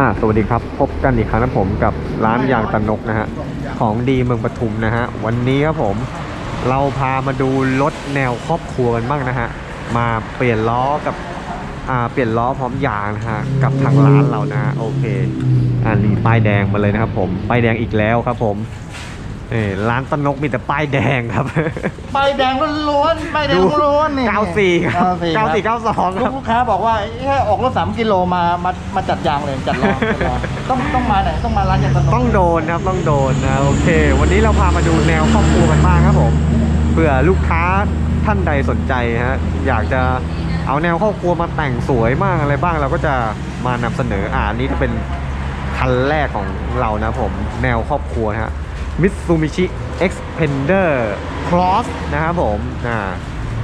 อ่าสวัสดีครับ พบกันอีกครั้งนะผมกับร้านยางตะนกนะฮะ ของดีเมืองปทุมนะฮะ วันนี้ครับผม เราพามาดูรถแนวครอบครัวกันบ้างนะฮะ มาเปลี่ยนล้อกับ อ่า เปลี่ยนล้อพร้อมยางนะฮะ กับทางร้านเรานะ โอเคอันนี้ป้ายแดงมาเลยนะครับผม ป้ายแดงอีกแล้วครับผม เอ่ร้านตะนกมีแต่ป้ายแดงครับ ใบแดงล้วนๆใบแดงล้วนๆนี่94 ครับ 94 ครับ94 92 ครับ ลูกค้าบอกว่าแค่ออกรถสามกิโลมามามาจัดยางเลยจัดล้อจัดล้อต้องต้องมาไหนต้องมาร้านยางตะนกต้องโดนครับต้องโดนนะโอเค วันนี้เราพามาดูแนวครอบครัวกันบ้างครับผมเผื่อลูกค้าท่านใดสนใจฮะอยากจะเอาแนวครอบครัวมาแต่งสวยมากอะไรบ้างเราก็จะมานำเสนออ่าอันนี้จะเป็นคันแรกของเรานะผมแนวครอบครัวนะฮะ Mitsubishi Xpander Cross นะครับผมอ่า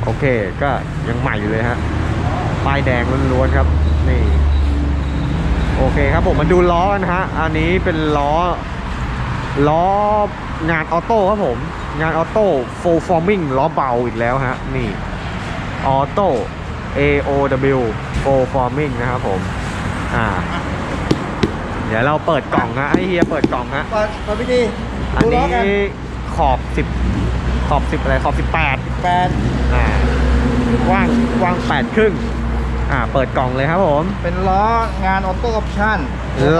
โอเคก็ยังใหม่อยู่เลยฮะป้ายแดงล้วนๆครับนี่โอเคครับผมมาดูล้อกันะฮะอันนี้เป็นล้อล้องานออโต้ครับผมงานออโต้โฟลฟอร์มิงล้อเบาอีกแล้วฮะนี่ออโต้ AOW โฟลฟอร์มิงนะครับผมอ่า เดี๋ยวเราเปิดกล่องฮะให้เฮียเปิดกล่องฮะเปิดเปิดพิธีอันดูล้นี้กันขอบ10ขอบ10อะไรขอบ18แปดอ่ากว้างกว้าง8ครึ่งอ่าเปิดกล่องเลยครับผม เป็นล้องานออโต้ออปชั่น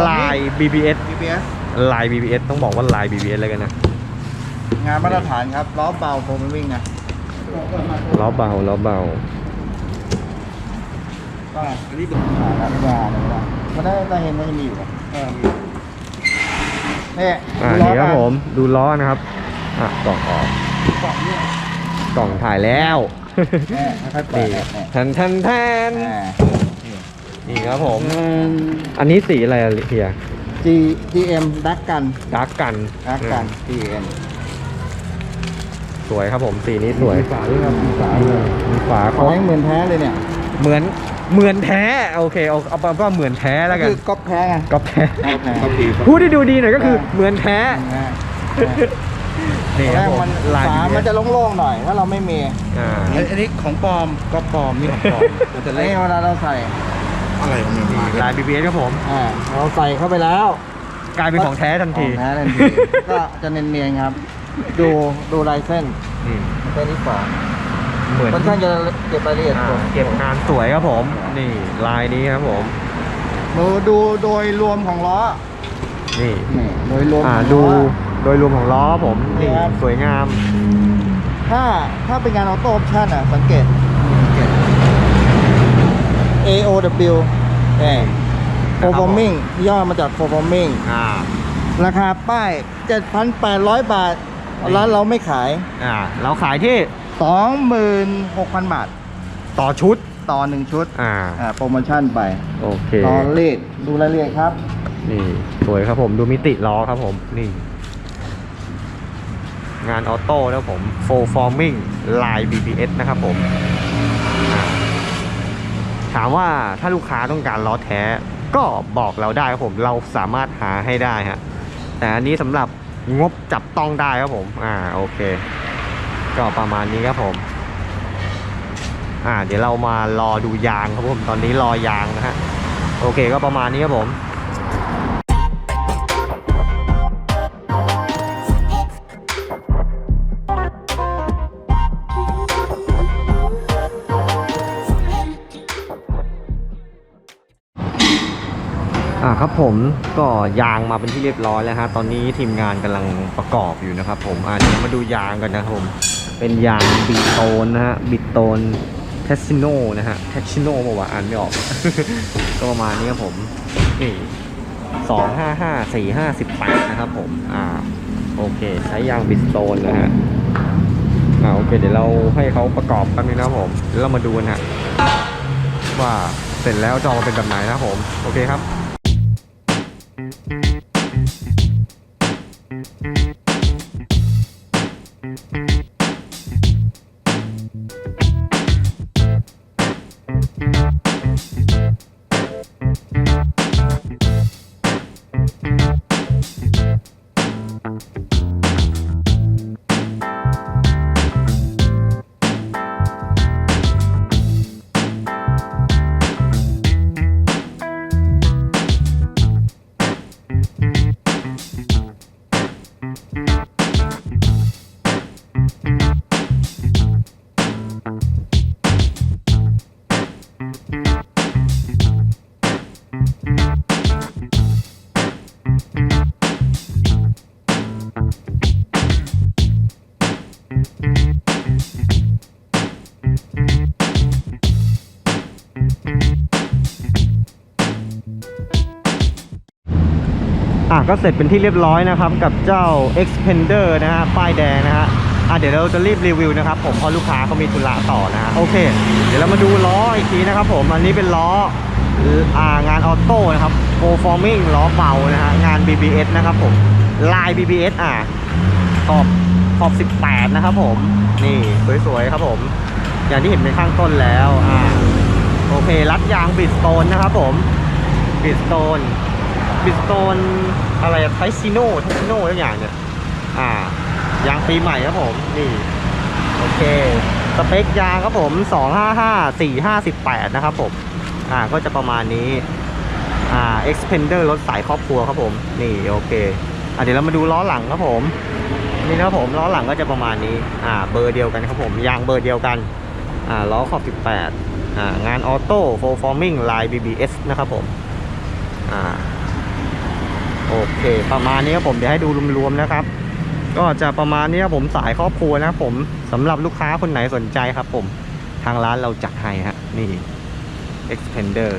ลาย BBS BBS ลาย BBS ต้องบอกว่าลาย BBS เลยกันนะงานมาตรฐานครับล้อเบาโฟมวิ่งนะล้อเบาล้อเบาก็อันนี้เป็นขาแล้วก็อะไรก็มันได้ได้เห็นมันจะมีอยู่อะเออ นี่อ่าดูล้นี่ครับกันผมดูล้อนะครับอะกล่องออกกล่องเนี่ยกล่องถ่ายแล้วแม่ค่อยๆเปินี่ดแม่แทนแทนแทนแม่นี่ครับผมอันนี้สีอะไรอะเฮีย G GM ดักกันดาร์กกันดักกัน GM สวยครับผมสีนี้สวยฝาด้วยครับมีฝาด้วยมีฝาขเขาอให้เหมือนแท้เลยเนี่ย เหมือน เหมือนแท้โอเคเอาเอาเป็นว่าเหมือนแท้แล้วกันคือก๊อปแท้ไงก็แท้ก๊อปแท้ก๊อปพูดที่ดูดีหน่อยก็คือเหมือนแท้นี่คแรรับกผมมันลายฝา BBS มันจะโล่งๆหน่อยถ้าเราไม่มีอ่าอันนี้ของปลอมก็ปลอมนี่ของปลอมมันจะอันเล็กนี้เวลาเราใส่อะไรของมันนี่ลาย BBS ครับผมอ่าเราใส่เข้าไปแล้ว กลายเป็นของแท้ทันขทีองแท้ทันทีก็จะเนียนๆครับ ดูดูลายเส้นนี่เส้นที่ฝา เหมือนค่อนข้างจะเก็บรายละเอียดอ่าผมเก็บงานสวยครับผม นี่ลายนี้ครับผม ดูดูโดยรวมของล้อนี่นี่โดยรวมอ่าของดูล้อโดยรวมของล้อผมนี่นี่ครับ สวยงาม ถ้าถ้าเป็นงานออโต้ออปชั่นอะ สังเกตสังเกต AOW เอ่ performing ย่อมาจาก performing อ่า ราคาป้าย 7,800 บาทร้านเราไม่ขาย อ่าเราขายที่ 26,000 บาท ต่อชุด ต่อ 1 ชุดอ่าอ่าโปรโมชั่นไปโอเค ต่อเลดดูรายละเอียดครับ นี่ สวยครับผมดูมิติล้อครับผม นี่ งานออโต้แล้วผม full forming ลาย BBS นะครับผมอ่าถามว่าถ้าลูกค้าต้องการล้อแท้ ก็บอกเราได้ครับผม เราสามารถหาให้ได้ฮะแต่อันนี้สำหรับงบจับต้องได้ครับผม อ่า โอเค ก็ประมาณนี้ครับผม อ่า เดี๋ยวเรามารอดูยางครับผม ตอนนี้รอยางนะฮะ โอเคก็ประมาณนี้ครับผมอ่าครับผมก็ยางมาเป็นที่เรียบร้อยแล้วฮะตอนนี้ทีมงานกำลังประกอบอยู่นะครับผมอ่าเดี๋ยวมาดูยางกันนะครับผม เป็นยางบิโตนนะฮะบิโตนเทสซิโนนะฮะเทสซิโนบอกว่าอ่านไม่ออก ก็ประมาณนี้ครับผม นี่สองห้าห้าสี่ห้าสิบแปดนะครับผม อ่า โอเค ใช้ยางบิสโตนนะฮะ อ่า โอเค เดี๋ยวเราให้เขาประกอบกันนะครับผมเดี๋ยวเรามาดูกันฮะ ว่าเสร็จแล้วจะออกมาเป็นแบบไหนนะครับผม โอเคครับ ก็เสร็จเป็นที่เรียบร้อยนะครับ กับเจ้า Expander นะฮะป้ายแดงนะฮะอะเดี๋ยวเราจะรีบรีวิวนะครับผมเพราะลูกค้าเขามีธุระต่อนะฮะโอเค เดี๋ยวเรามาดูล้ออีกทีนะครับผมอันนี้เป็นล้ออ่างานออโต้นะครับ Performing ล้อเบานะฮะงาน BBS นะครับผมลาย BBS อะขอบขอบ 18 นะครับผมนี่สวยๆครับผม อย่างที่เห็นเป็นข้างต้นแล้วอ่าโอเครัดยางบิดสโตนนะครับผมบิดสโตน บิสโตนอะไรไทซิโน่ไทซิโน่ทุกอย่างเนี่ย อ่ายางปีใหม่ครับผม นี่ โอเค สเปคยางครับผม255 458นะครับผม อ่าก็จะประมาณนี้อ่า Xpander รถสายครอบครัวครับผม นี่โอเคอะเดี๋ยวเรามาดูล้อหลังครับผม นี่นะครับผมล้อหลังก็จะประมาณนี้ อ่า เบอร์เดียวกันครับผม ยางเบอร์เดียวกัน อ่าล้อขอบ 18อ่างานออโต้โฟร์ฟอร์มิงลาย BBS นะครับผม อ่า โอเค ประมาณนี้ครับผมเดี๋ยวให้ดูรวมๆนะครับ ก็จะประมาณนี้ครับผมสายครอบครัวนะครับผมสำหรับลูกค้าคนไหนสนใจครับผมทางร้านเราจัดให้ฮะนี่ Expander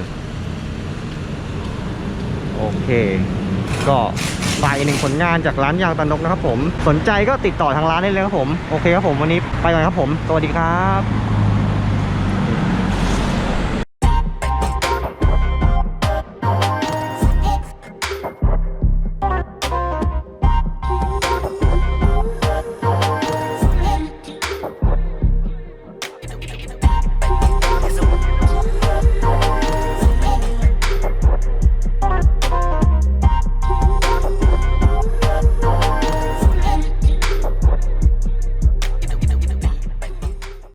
โอเค ก็ฝากอีกหนึ่งผลงานจากร้านยางตานกนะครับผม สนใจก็ติดต่อทางร้านได้เลยครับผม โอเคครับผมวันนี้ไปก่อนครับผม สวัสดีครับ